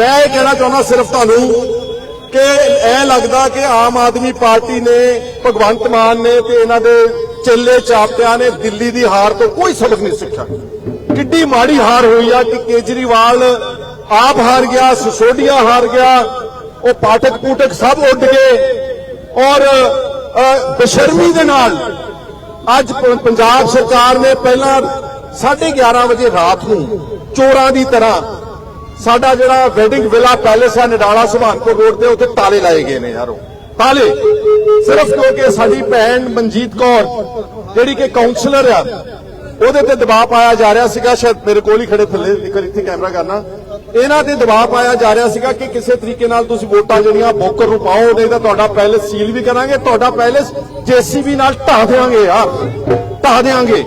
ਮੈਂ ਇਹ ਕਹਿਣਾ ਚਾਹੁੰਦਾ ਸਿਰਫ ਤੁਹਾਨੂੰ ਕਿ ਇਹ ਲੱਗਦਾ ਕਿ ਆਮ ਆਦਮੀ ਪਾਰਟੀ ਨੇ ਭਗਵੰਤ ਮਾਨ ਨੇ ਤੇ ਇਹਨਾਂ ਦੇ ਚੇਲੇ ਚਾਪਟਿਆਂ ਨੇ ਦਿੱਲੀ ਦੀ ਹਾਰ ਤੋਂ ਕੋਈ ਸਬਕ ਨਹੀਂ ਸਿੱਖਿਆ। ਕਿੱਡੀ ਮਾੜੀ ਹਾਰ ਹੋਈ ਆ ਕਿ ਕੇਜਰੀਵਾਲ ਆਪ ਹਾਰ ਗਿਆ ਸਿਸੋਡੀਆ ਹਾਰ ਗਿਆ ਉਹ ਪਾਟਕ ਪੂਟਕ ਸਭ ਉੱਡ ਗਏ ਔਰ ਅ, ਬੇਸ਼ਰਮੀ ਦੇ ਨਾਲ ਅੱਜ ਪੰਜਾਬ ਸਰਕਾਰ ਨੇ ਪਹਿਲਾਂ 11:30 ਵਜੇ ਰਾਤ ਨੂੰ ਚੋਰਾਂ ਦੀ ਤਰ੍ਹਾਂ ਸਾਡਾ ਜਿਹੜਾ ਵੈਡਿੰਗ ਵਿਲਾ ਪੈਲੇਸ ਹੈ ਨਡਾਲਾ ਸੁਭਾਨਪੁਰ ਰੋਡ ਤੇ, ਉੱਥੇ ਤਾਲੇ ਲਾਏ ਗਏ ਨੇ ਯਾਰੋ। ਤਾਲੇ। ਸਿਰਫ ਕਿਉਂਕਿ ਸਾਡੀ ਭੈਣ ਮਨਜੀਤ ਕੌਰ, ਜਿਹੜੀ ਕਿ ਕਾਉਂਸਲਰ ਆ, ਉਹਦੇ ਤੇ ਦਬਾਅ ਪਾਇਆ ਜਾ ਰਿਹਾ ਸੀਗਾ, ਸ਼ਾਇਦ ਮੇਰੇ ਕੋਲ ਹੀ ਖੜੇ ਥੱਲੇ, ਇੱਕ ਇੱਥੇ ਕੈਮਰਾ ਕਰਨਾ। ਇਹਨਾਂ ਤੇ ਦਬਾਅ ਪਾਇਆ ਜਾ ਰਿਹਾ ਸੀਗਾ ਕਿ ਕਿਸੇ ਤਰੀਕੇ ਨਾਲ ਤੁਸੀਂ ਵੋਟਾਂ ਜਿਹੜੀਆਂ ਬੋਕਰ ਨੂੰ ਪਾਓ ਨਹੀਂ ਤਾਂ ਤੁਹਾਡਾ ਪੈਲੇਸ ਸੀਲ ਵੀ ਕਰਾਂਗੇ, ਤੁਹਾਡਾ ਪੈਲੇਸ ਜੀਸੀਬੀ ਨਾਲ ਢਾਹ ਦੇਵਾਂਗੇ ਯਾਰ ਢਾਹ ਦੇਵਾਂਗੇ।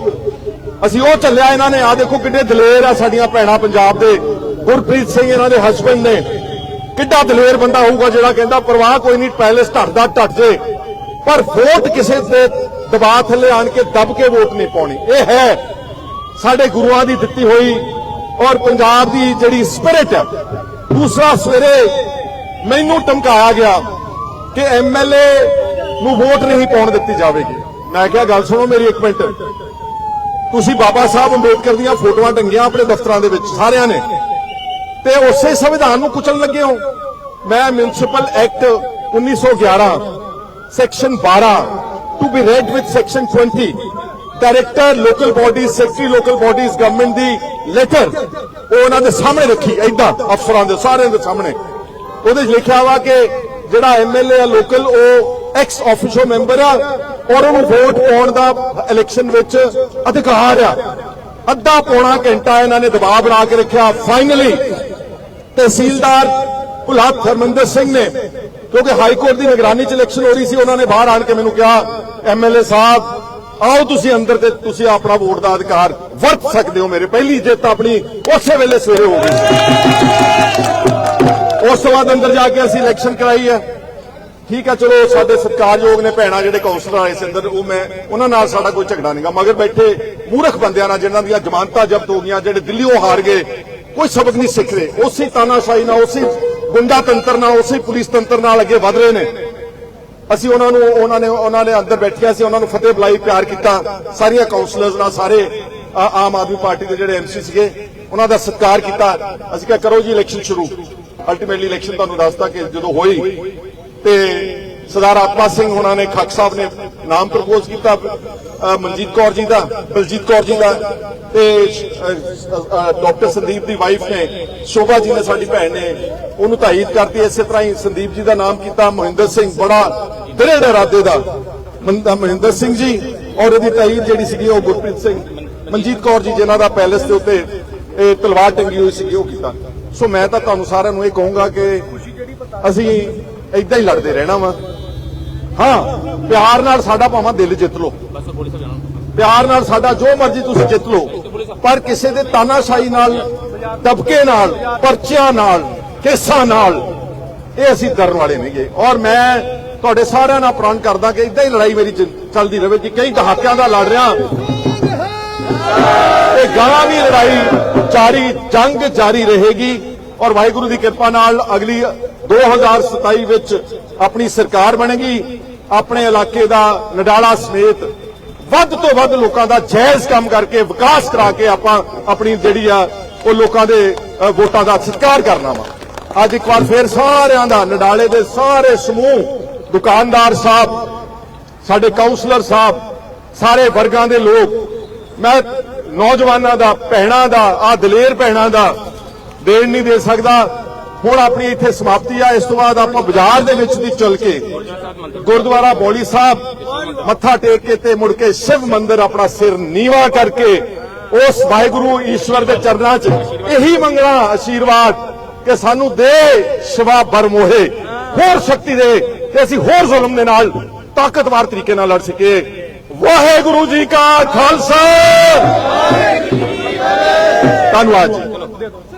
ਅਸੀਂ ਉਹ ਚੱਲਿਆ ਇਹਨਾਂ ਨੇ, ਆ ਦੇਖੋ ਕਿੰਨੇ ਦਲੇਰ ਆ ਸਾਡੀਆਂ ਭੈਣਾਂ ਪੰਜਾਬ ਦੇ। ਗੁਰਪ੍ਰੀਤ ਸਿੰਘ ਇਹਨਾਂ ਦੇ ਹਸਬੰਡ ਨੇ। ਕਿੱਡਾ ਦਲੇਰ ਬੰਦਾ ਹੋਊਗਾ ਜਿਹੜਾ ਕਹਿੰਦਾ ਪਰਵਾਹ ਕੋਈ ਨਹੀਂ, ਪੈਲੇਸ ਢੱਟਦਾ ਢੱਟ ਜੇ। ਪਰ ਵੋਟ ਕਿਸੇ ਦੇ ਦਬਾਅ ਥੱਲੇ ਆਣ ਕੇ ਦਬ ਕੇ ਵੋਟ ਨਹੀਂ ਪਾਉਣੀ। ਇਹ ਹੈ ਸਾਡੇ ਗੁਰੂਆਂ ਦੀ ਦਿੱਤੀ ਹੋਈ ਔਰ ਪੰਜਾਬ ਦੀ ਜਿਹੜੀ ਸਪਿਰਿਟ ਹੈ। ਦੂਸਰਾ ਸਵੇਰੇ ਮੈਨੂੰ ਧਮਕਾਇਆ ਗਿਆ ਕਿ ਐਮਐਲਏ ਨੂੰ ਵੋਟ ਨਹੀਂ ਪਾਉਣ ਦਿੱਤੀ ਜਾਵੇਗੀ। ਮੈਂ ਕਿਹਾ, ਗੱਲ ਸੁਣੋ ਮੇਰੀ ਇੱਕ ਮਿੰਟ। ਤੁਸੀਂ ਬਾਬਾ ਸਾਹਿਬ ਅੰਬੇਦਕਰ ਦੀਆਂ ਫੋਟੋਆਂ ਟੰਗੀਆਂ ਆਪਣੇ ਦਫ਼ਤਰਾਂ ਦੇ ਵਿੱਚ, ਸਾਰਿਆਂ ਨੇ। ਤੇ ਉਸੇ ਸੰਵਿਧਾਨ ਨੂੰ ਕੁਚਲਣ ਲੱਗੇ ਹੋ। ਮੈਂ municipal act 1911 section 12 to be read with section 20 director local bodies secretary local bodies government the letter ਉਹ ਉਹਨਾਂ ਦੇ ਸਾਹਮਣੇ ਰੱਖੀ ਐਦਾਂ ਅਫਸਰਾਂ ਦੇ, ਸਾਰਿਆਂ ਦੇ ਸਾਹਮਣੇ। ਉਹਦੇ 'ਚ ਲਿਖਿਆ ਵਾ ਕਿ ਜਿਹੜਾ ਐਮਐਲਏ ਆ ਲੋਕਲ ਉਹ ਐਕਸ ਆਫੀਸ਼ੋ ਮੈਂਬਰ ਆ, ਔਰ ਉਹਨੂੰ ਵੋਟ ਪਾਉਣ ਦਾ ਇਲੈਕਸ਼ਨ ਵਿੱਚ ਅਧਿਕਾਰ ਆ। ਅੱਧਾ ਪੌਣਾ ਘੰਟਾ ਇਹਨਾਂ ਨੇ ਦਬਾਅ ਬਣਾ ਕੇ ਰੱਖਿਆ। ਫਾਈਨਲੀ ਤਹਿਸੀਲਦਾਰ ਭੁਲਾਤ ਹਰਮੰਦਰ ਸਿੰਘ ਨੇ, ਕਿਉਂਕਿ ਹਾਈ ਕੋਰਟ ਦੀ ਨਿਗਰਾਨੀ 'ਚ ਇਲੈਕਸ਼ਨ ਹੋ ਰਹੀ ਸੀ, ਉਹਨਾਂ ਨੇ ਬਾਹਰ ਆਣ ਕੇ ਮੈਨੂੰ ਕਿਹਾ ਐਮਐਲਏ ਸਾਹਿਬ, ਆਓ ਤੁਸੀਂ ਅੰਦਰ ਤੇ ਤੁਸੀਂ ਆਪਣਾ ਵੋਟ ਦਾ ਅਧਿਕਾਰ ਵਰਤ ਸਕਦੇ ਹੋ ਮੇਰੇ, ਪਹਿਲੀ ਜਿੱਤ ਆਪਣੀ ਉਸੇ ਵੇਲੇ ਸਵੇਰੇ ਹੋ ਗਈ ਉਸ ਤੋਂ ਬਾਅਦ ਅੰਦਰ ਜਾ ਕੇ ਅਸੀਂ ਇਲੈਕਸ਼ਨ ਕਰਾਈ ਹੈ। ਠੀਕ ਹੈ, ਚਲੋ ਸਾਡੇ ਸਤਿਕਾਰਯੋਗ ਨੇ ਭੈਣਾ ਜਿਹੜੇ ਕਾਉਂਸਲਰ ਆਏ ਸੀ ਅੰਦਰ, ਉਹ ਮੈਂ, ਉਹਨਾਂ ਨਾਲ ਸਾਡਾ ਕੋਈ ਝਗੜਾ ਨਹੀਂਗਾ ਮਗਰ ਬੈਠੇ ਮੂਰਖ ਬੰਦਿਆਂ ਨਾਲ, ਜਿਨ੍ਹਾਂ ਦੀਆਂ ਜ਼ਮਾਨਤਾਂ ਜ਼ਬਤ ਹੋ ਗਈਆਂ, ਜਿਹੜੇ ਦਿੱਲੀੋਂ ਹਾਰ ਗਏ ਕੋਈ ਸਬਕ ਨਹੀਂ ਸਿੱਖ ਰਹੇ। ਉਸੇ ਤਾਨਾਸ਼ਾਹੀ ਨਾਲ, ਉਸੇ ਗੁੰਡਾ ਤੰਤਰ ਨਾਲ, ਉਸੇ ਪੁਲਿਸ ਤੰਤਰ ਨਾਲ ਅੱਗੇ ਵਧ ਰਹੇ ਨੇ। ਅਸੀਂ ਉਹਨਾਂ ਨੂੰ, ਉਹਨਾਂ ਨੇ ਉਹਨਾਂ ਨੇ ਅੰਦਰ ਬੈਠਿਆ ਸੀ, ਉਹਨਾਂ ਨੂੰ ਫਤਿਹ ਬੁਲਾਈ, ਪਿਆਰ ਕੀਤਾ। ਸਾਰੀਆਂ ਕਾਉਂਸਲਰਸ ਨਾਲ, ਸਾਰੇ ਆਮ ਆਦਮੀ ਪਾਰਟੀ ਦੇ ਜਿਹੜੇ ਐਮਸੀ ਸੀਗੇ, ਉਹਨਾਂ ਦਾ ਸਤਿਕਾਰ ਕੀਤਾ। ਅਸੀਂ ਕਿਹਾ, ਕਰੋ ਜੀ ਇਲੈਕਸ਼ਨ ਸ਼ੁਰੂ। ਅਲਟੀਮੇਟਲੀ ਇਲੈਕਸ਼ਨ ਤੁਹਾਨੂੰ ਦੱਸਦਾ ਕਿ ਜਦੋਂ ਹੋਈ, ਤੇ ਸਰਦਾਰ ਆਤਮਾ ਸਿੰਘ ਉਹਨਾਂ ਨੇ ਖੱਕ ਸਾਹਿਬ ਨੇ ਨਾਮ ਪ੍ਰਪੋਜ਼ ਕੀਤਾ ਮਨਜੀਤ ਕੌਰ ਜੀ ਦਾ, ਬਲਜੀਤ ਕੌਰ ਜੀ ਦਾ ਤੇ ਡਾਕਟਰ ਸੰਦੀਪ ਦੀ ਵਾਈਫ ਨੇ, ਸ਼ੋਭਾ ਜੀ ਨੇ ਸਾਡੀ ਭੈਣ ਨੇ ਉਹਨੂੰ ਤਾਇਦ ਕਰਤੀ, ਇਸੇ ਤਰ੍ਹਾਂ ਹੀ ਸੰਦੀਪ ਜੀ ਦਾ ਨਾਮ ਕੀਤਾ, ਮਹਿੰਦਰ ਸਿੰਘ ਬੜਾ ਦ੍ਰਿੜ ਇਰਾਦੇ ਦਾ। ਮਹਿੰਦਰ ਸਿੰਘ ਜੀ ਔਰ ਇਹਦੀ ਤਾਇਦ ਜਿਹੜੀ ਸੀਗੀ ਉਹ ਗੁਰਪ੍ਰੀਤ ਸਿੰਘ, ਮਨਜੀਤ ਕੌਰ ਜੀ, ਜਿਨ੍ਹਾਂ ਦਾ ਪੈਲੇਸ ਦੇ ਉੱਤੇ, ਇਹ ਤਲਵਾਰ ਟੰਗੀ ਹੋਈ ਸੀਗੀ, ਉਹ ਕੀਤਾ। ਸੋ ਮੈਂ ਤਾਂ ਤੁਹਾਨੂੰ ਸਾਰਿਆਂ ਨੂੰ ਇਹ ਕਹੂੰਗਾ ਕਿ ਅਸੀਂ ਇਦਾਂ ਹੀ ਲੜਦੇ ਰਹਿਣਾ ਵਾ। ਹਾਂ, ਪਿਆਰ ਨਾਲ ਸਾਡਾ ਭਾਵੇਂ ਦਿਲ ਜਿੱਤ ਲਓ। ਪਿਆਰ ਨਾਲ ਸਾਡਾ ਜੋ ਮਰਜ਼ੀ ਤੁਸੀਂ ਜਿੱਤ ਲਓ। ਪਰ ਕਿਸੇ ਦੇ ਤਾਨਾਸ਼ਾਹੀ ਨਾਲ, ਦਬਕੇ ਨਾਲ, ਪਰਚਿਆਂ ਨਾਲ, ਕੇਸਾਂ ਨਾਲ, ਇਹ ਅਸੀਂ ਡਰਨ ਵਾਲੇ ਨਹੀਂਗੇ। ਔਰ ਮੈਂ ਤੁਹਾਡੇ ਸਾਰਿਆਂ ਨਾਲ ਪ੍ਰਣ ਕਰਦਾ ਕਿ ਇਦਾਂ ਹੀ ਲੜਾਈ ਮੇਰੀ ਚੱਲਦੀ ਰਹੇ ਕਿ ਕਈ ਦਹਾਕਿਆਂ ਦਾ ਲੜ ਰਿਹਾ ਇਹ ਗਾਂ ਵੀ ਲੜਾਈ ਜਾਰੀ, ਜੰਗ ਜਾਰੀ ਰਹੇਗੀ। ਔਰ ਵਾਹਿਗੁਰੂ ਦੀ ਕਿਰਪਾ ਨਾਲ ਅਗਲੀ 2027 ਵਿੱਚ ਆਪਣੀ ਸਰਕਾਰ ਬਣੇਗੀ, ਆਪਣੇ ਇਲਾਕੇ ਦਾ ਨਡਾਲਾ ਸਮੇਤ ਵੱਧ ਤੋਂ ਵੱਧ ਲੋਕਾਂ ਦਾ ਜਾਇਜ਼ ਕੰਮ ਕਰਕੇ ਵਿਕਾਸ ਕਰਾ ਕੇ ਆਪਾਂ ਆਪਣੀ ਜਿਹੜੀ ਆ, ਉਹ ਲੋਕਾਂ ਦੇ ਵੋਟਾਂ ਦਾ ਸਤਿਕਾਰ ਕਰਨਾ ਵਾ। ਅੱਜ ਇੱਕ ਵਾਰ ਫੇਰ ਸਾਰਿਆਂ ਦਾ, ਨਡਾਲੇ ਦੇ ਸਾਰੇ ਸਮੂਹ, ਦੁਕਾਨਦਾਰ ਸਾਹਿਬ, ਸਾਡੇ ਕਾਉਂਸਲਰ ਸਾਹਿਬ, ਸਾਰੇ ਵਰਗਾਂ ਦੇ ਲੋਕ, ਮੈਂ ਨੌਜਵਾਨਾਂ ਦਾ, ਭੈਣਾਂ ਦਾ ਆ ਦਲੇਰ ਭੈਣਾਂ ਦਾ ਦੇਣ ਨਹੀਂ ਦੇ ਸਕਦਾ। ਹੁਣ ਆਪਣੀ ਇੱਥੇ ਸਮਾਪਤੀ ਆ, ਇਸ ਤੋਂ ਬਾਅਦ ਆਪਾਂ ਬਾਜ਼ਾਰ ਦੇ ਵਿੱਚ ਦੀ ਚੱਲ ਕੇ ਗੁਰਦੁਆਰਾ ਬੋਲੀ ਸਾਹਿਬ ਮੱਥਾ ਟੇਕ ਕੇ ਤੇ ਮੁੜ ਕੇ ਸ਼ਿਵ ਮੰਦਿਰ ਆਪਣਾ ਸਿਰ ਨੀਵਾ ਕਰਕੇ ਉਸ ਵਾਹਿਗੁਰੂ ਈਸ਼ਵਰ ਦੇ ਚਰਨਾਂ 'ਚ ਇਹੀ ਮੰਗਣਾ ਆਸ਼ੀਰਵਾਦ ਕਿ ਸਾਨੂੰ ਦੇ ਸ਼ਿਵਾ ਬਰਮੋਹੇ, ਹੋਰ ਸ਼ਕਤੀ ਦੇ ਤੇ ਅਸੀਂ ਹੋਰ ਜ਼ੁਲਮ ਦੇ ਨਾਲ ਤਾਕਤਵਰ ਤਰੀਕੇ ਨਾਲ ਲੜ ਸਕੀਏ। ਵਾਹਿਗੁਰੂ ਜੀ ਕਾ ਖਾਲਸਾ! ਧੰਨਵਾਦ ਜੀ।